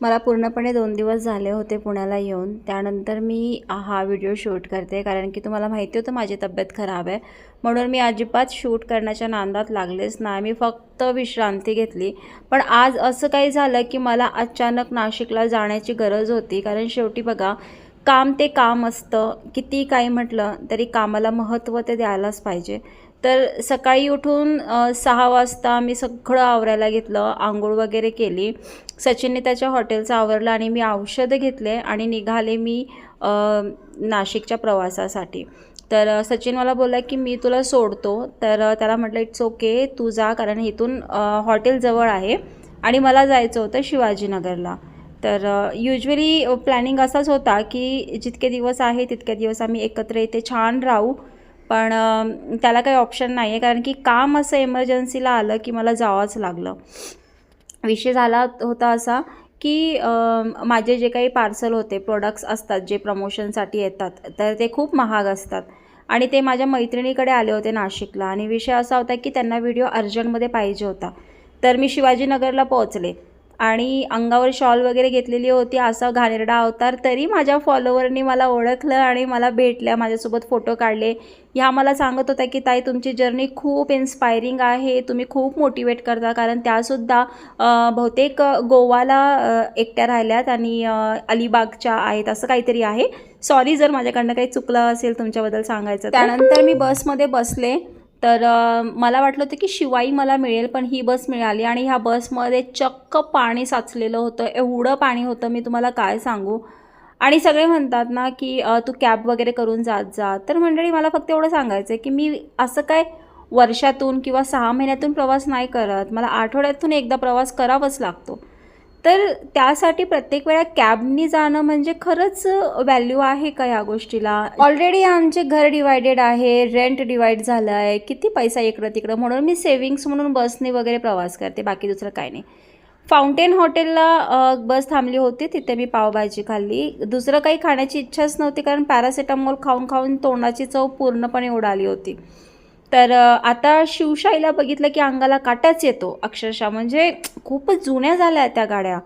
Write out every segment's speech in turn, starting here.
मला पूर्णपणे दोन दिवस झाले होते पुण्याला येऊन. त्यानंतर मी हा व्हिडिओ शूट करते कारण की तुम्हाला माहिती होतं माझी तब्येत खराब आहे. म्हणून मी अजिबात शूट करण्याच्या नांदात लागलेच नाही. मी फक्त विश्रांती घेतली. पण आज असं काही झालं की मला अचानक नाशिकला जाण्याची गरज होती. कारण शेवटी बघा काम ते काम असतं. किती काही म्हटलं तरी कामाला महत्त्व ते द्यायलाच पाहिजे. तर सकाळी उठून सहा वाजता मी सगळं आवरायला घेतलं आंघोळ वगैरे केली. सचिनने त्याच्या हॉटेलचं आवरलं आणि मी औषधं घेतले आणि निघाले मी नाशिकच्या प्रवासासाठी. तर सचिन मला बोलला की मी तुला सोडतो. तर त्याला म्हटलं इट्स ओके तू जा कारण इथून हॉटेल जवळ आहे आणि मला जायचं होतं शिवाजीनगरला. तर युजली प्लॅनिंग असाच होता की जितके दिवस आहे तितके दिवस आम्ही एकत्र इथे छान राहू. पण त्याला काही ऑप्शन नाही आहे कारण की काम असं इमर्जन्सीला आलं की मला जावंच लागलं. विषय झाला होता असा की माझे जे काही पार्सल होते प्रोडक्ट्स असतात जे प्रमोशनसाठी येतात तर ते खूप महाग असतात. आणि ते माझ्या मैत्रिणीकडे आले होते नाशिकला. आणि विषय असा होता की त्यांना व्हिडिओ अर्जंटमध्ये पाहिजे होता. तर मी शिवाजीनगरला पोहोचले. आणि अंगावर शॉल वगैरे घेतलेली होती असा घाणेरडा अवतार. तरी माझ्या फॉलोवरनी मला ओळखलं आणि मला भेटल्या माझ्यासोबत फोटो काढले. ह्या मला सांगत होत्या की ताई तुमची जर्नी खूप इन्स्पायरिंग आहे. तुम्ही खूप मोटिवेट करता. कारण त्यासुद्धा बहुतेक गोवाला एकट्या राहिल्यात आणि अलिबागच्या आहेत असं काहीतरी आहे. सॉरी जर माझ्याकडनं काही चुकलं असेल तुमच्याबद्दल सांगायचं त्यानंतर मी बसमध्ये बसले. तर मला वाटलं होतं की शिवाई मला मिळेल पण ही बस मिळाली आणि ह्या बसमध्ये चक्क पाणी साचलेलं होतं. एवढं पाणी होतं मी तुम्हाला काय सांगू? आणि सगळे म्हणतात ना की तू कॅब वगैरे करून जात जा. तर मंडळी मला फक्त एवढं सांगायचं आहे की मी असं काय वर्षातून किंवा सहा महिन्यातून प्रवास नाही करत. मला आठवड्यातून एकदा प्रवास करावाच लागतो. तर त्यासाठी प्रत्येक वेळा कॅबनी जाणं म्हणजे खरंच व्हॅल्यू आहे का या गोष्टीला? ऑलरेडी आमचे घर डिवायडेड आहे रेंट डिवाइड झालं आहे किती पैसा इकडं तिकडं म्हणून मी सेविंग्स म्हणून बसने वगैरे प्रवास करते बाकी दुसरं काय नाही. फाउंटेन हॉटेलला बस थांबली होती तिथे मी पावभाजी खाल्ली. दुसरं काही खाण्याची इच्छाच नव्हती कारण पॅरासिटामॉल खाऊन खाऊन तोंडाची चव पूर्णपणे उडाली होती. तर आता शिवशाहीला बघितलं की अंगाला काटाच येतो अक्षरशः. म्हणजे खूपच जुन्या झाल्या त्या गाड्या.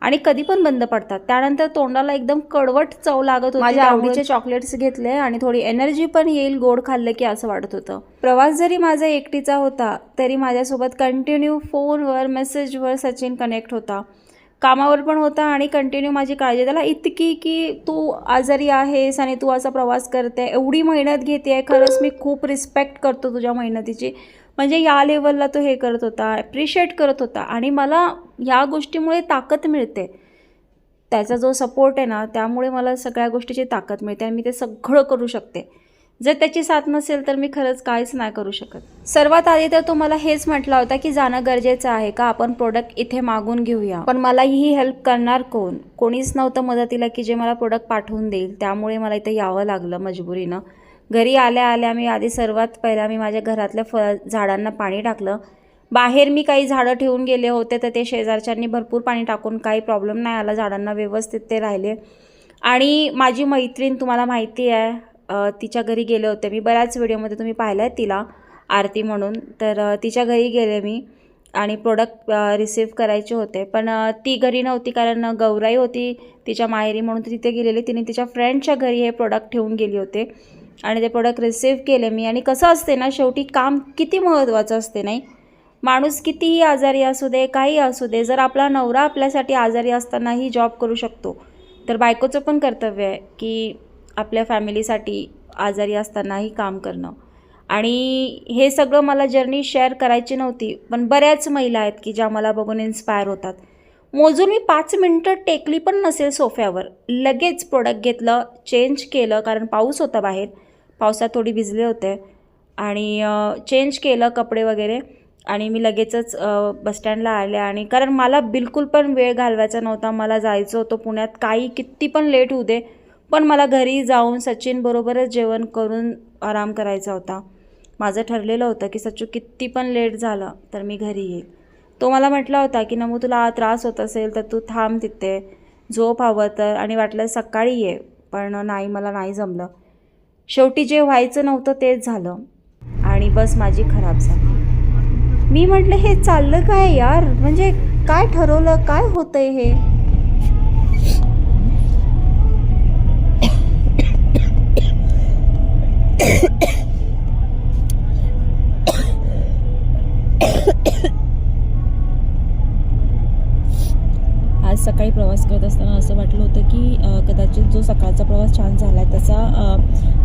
आणि कधी पण बंद पडतात. त्यानंतर तोंडाला एकदम कडवट चव लागत होती. माझ्या आवडीचे चॉकलेट्स घेतले आणि थोडी एनर्जी पण येईल गोड खाल्लं की असं वाटत होतं. प्रवास जरी माझा एकटीचा होता तरी माझ्यासोबत कंटिन्यू फोनवर मेसेजवर सचिन कनेक्ट होता. कामावर पण होता आणि कंटिन्यू माझी काळजी त्याला इतकी की तू आजारी आहेस आणि तू असा प्रवास करते एवढी मेहनत घेते आहे. खरंच मी खूप रिस्पेक्ट करतो तुझ्या मेहनतीची. म्हणजे या लेवलला तो हे करत होता ॲप्रिशिएट करत होता आणि मला ह्या गोष्टीमुळे ताकद मिळते. त्याचा जो सपोर्ट आहे ना त्यामुळे मला सगळ्या गोष्टीची ताकद मिळते आणि मी ते सगळं करू शकते. जर त्याची साथ नसेल तर मी खरंच काहीच नाही करू शकत. सर्वात आधी तर तो मला हेच म्हटला होता की जाणं गरजेचं आहे का? आपण प्रोडक्ट इथे मागून घेऊया. पण मला ही हेल्प करणार कोण? कोणीच नव्हतं मदतीला की जे मला प्रोडक्ट पाठवून देईल. त्यामुळे मला इथे यावं लागलं मजबुरीनं. घरी आल्या आल्या मी आधी सर्वात पहिला मी माझ्या घरातल्या फळ झाडांना पाणी टाकलं. बाहेर मी काही झाडं ठेवून गेले होते तर ते शेजारच्यांनी भरपूर पाणी टाकून काही प्रॉब्लेम नाही आला. झाडांना व्यवस्थित ते राहिले. आणि माझी मैत्रीण तुम्हाला माहिती आहे तिच्या घरी गेले होते. मी बऱ्याच व्हिडिओमध्ये तुम्ही पाहिलं आहे तिला आरती म्हणून. तर तिच्या घरी गेले मी आणि प्रोडक्ट रिसीव करायचे होते. पण ती घरी नव्हती कारण गौराई होती तिच्या माहेरी म्हणून ती तिथे गेलेली. तिने तिच्या फ्रेंडच्या घरी हे प्रोडक्ट ठेवून गेली होते. आणि ते प्रोडक्ट रिसीव्ह केले मी. आणि कसं असते ना शेवटी काम किती महत्त्वाचं असते नाही? माणूस कितीही आजारी असू दे काही असू दे जर आपला नवरा आपल्यासाठी आजारी असतानाही जॉब करू शकतो. तर बायकोचं पण कर्तव्य आहे की आपल्या फॅमिलीसाठी आजारी असतानाही काम करणं. आणि हे सगळं मला जर्नी शेअर करायची नव्हती पण बऱ्याच महिला आहेत की ज्या मला बघून इन्स्पायर होतात. मोजून मी पाच मिनटं टेकली पण नसेल सोफ्यावर. लगेच प्रोडक्ट घेतलं चेंज केलं कारण पाऊस होता बाहेर. पावसात थोडी भिजले होते. आणि चेंज केलं कपडे वगैरे. आणि मी लगेचच बसस्टँडला आले आणि कारण मला बिलकुल पण वेळ घालवायचा नव्हता. मला जायचं होतं पुण्यात. काही किती पण लेट होऊ दे. पण मला घरी जाऊन सचिनबरोबरच जेवण करून आराम करायचा होता. माझं ठरलेलं होतं की सच्चू किती पण लेट झालं तर मी घरी येईल. तो मला म्हटला होता की नमू तुला त्रास होत असेल तर तू थांब तिथे. झोप हवं तर आणि वाटलं सकाळी ये पण नाही मला नाही जमलं. शेवटी जे व्हायचं नव्हतं तेच झालं आणि बस माझी खराब झाली. मी म्हटलं हे चाललं काय यार? म्हणजे काय ठरवलं? काय होतंय हे? आज सकाळी प्रवास करत असताना असं वाटलं होतं की कदाचित जो सकाळचा प्रवास छान झाला आहे त्याचा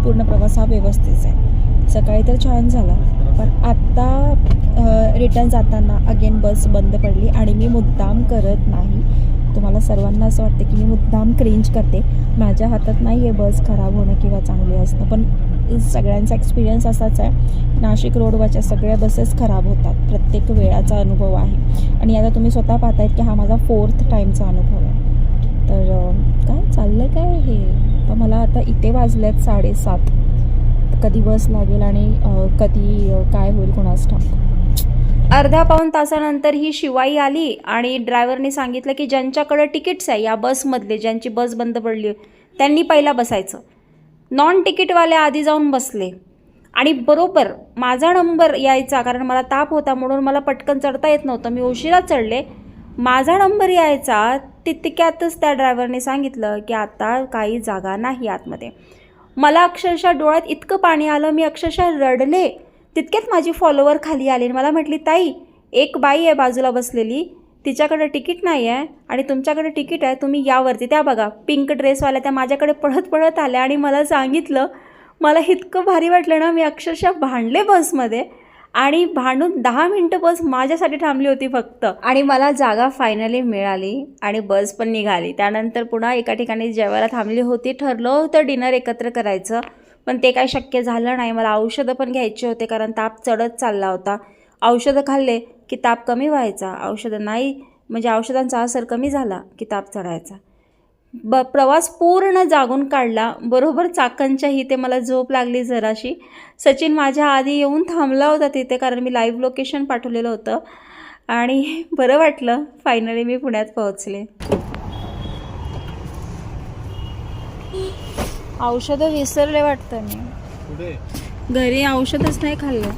पूर्ण प्रवास हा व्यवस्थित आहे. सकाळी तर छान झाला पण आत्ता रिटर्न जाताना अगेन बस बंद पडली आणि मी मुद्दाम करत नाही. तुम्हाला सर्वांना असं वाटतं की मी मुद्दाम क्रेंज करते. माझ्या हातात नाही आहे बस खराब होणं किंवा चांगली असणं पण सगळ्यांचा एक्सपिरियन्स असाच आहे. नाशिक रोडवरच्या सगळ्या बसेस खराब होतात. प्रत्येक वेळाचा अनुभव आहे. आणि आता तुम्ही स्वतः पाहतायत की हा माझा फोर्थ टाईमचा अनुभव आहे. तर काय चाललं काय हे? तर मला आता इथे वाजले आहेत साडेसात. कधी बस लागेल आणि कधी काय होईल कोणास ठाऊक. अर्ध्या पाऊण तासानंतर ही शिवाई आली आणि ड्रायव्हरने सांगितलं की ज्यांच्याकडे तिकीट्स आहे या बसमधले ज्यांची बस बंद पडली त्यांनी पहिला बसायचं. नॉन तिकीटवाले आधी जाऊन बसले. आणि बरोबर माझा नंबर यायचा कारण मला ताप होता म्हणून मला पटकन चढता येत नव्हतं. मी उशिरा चढले. माझा नंबर यायचा तितक्यातच त्या ड्रायव्हरने सांगितलं की आता काही जागा नाही आतमध्ये. मला अक्षरशः डोळ्यात इतकं पाणी आलं मी अक्षरशः रडले. तितक्यात माझी फॉलोवर खाली आली आणि मला म्हटली ताई एक बाई आहे बाजूला बसलेली. तिच्याकडे तिकीट नाही आहे आणि तुमच्याकडे तिकीट आहे तुम्ही यावरती. त्या बघा पिंक ड्रेसवाल्या त्या माझ्याकडे पळत पळत आल्या आणि मला सांगितलं मला इतकं भारी वाटलं ना मी अक्षरशः भांडले बसमध्ये आणि भांडून दहा मिनटं बस माझ्यासाठी थांबली होती फक्त. आणि मला जागा फायनली मिळाली आणि बस पण निघाली. त्यानंतर पुन्हा एका ठिकाणी जेवायला थांबली होती. ठरलं होतं डिनर एकत्र करायचं पण ते काय शक्य झालं नाही. मला औषधं पण घ्यायचे होते कारण ताप चढत चालला होता. औषधं खाल्ले की ताप कमी व्हायचा औषधं नाही म्हणजे औषधांचा असर कमी झाला की ताप चढायचा. ब प्रवास पूर्ण जागून काढला बरोबर चाकणच्या इथे मला झोप लागली जराशी. सचिन माझ्या आधी येऊन थांबला होता तिथे कारण मी लाईव्ह लोकेशन पाठवलेलं होतं आणि बरं वाटलं फायनली मी पुण्यात पोहोचले. औषधं विसरले वाटतं मी. घरी औषधच नाही खाल्लं.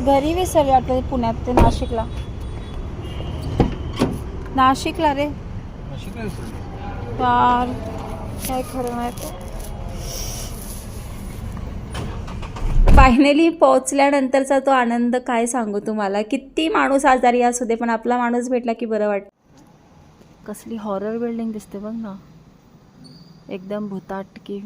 घरी विसरले वाटतं पुण्यात ते नाशिकला. नाशिकला रे. यार काय खरं नाही ते फायनली पोहोचल्यानंतरचा तो आनंद काय सांगू तुम्हाला? किती माणूस आजारी असू दे पण आपला माणूस भेटला की बरं वाटतं. कसली हॉरर बिल्डिंग दिसते बघ ना. एकदम भूताटकी.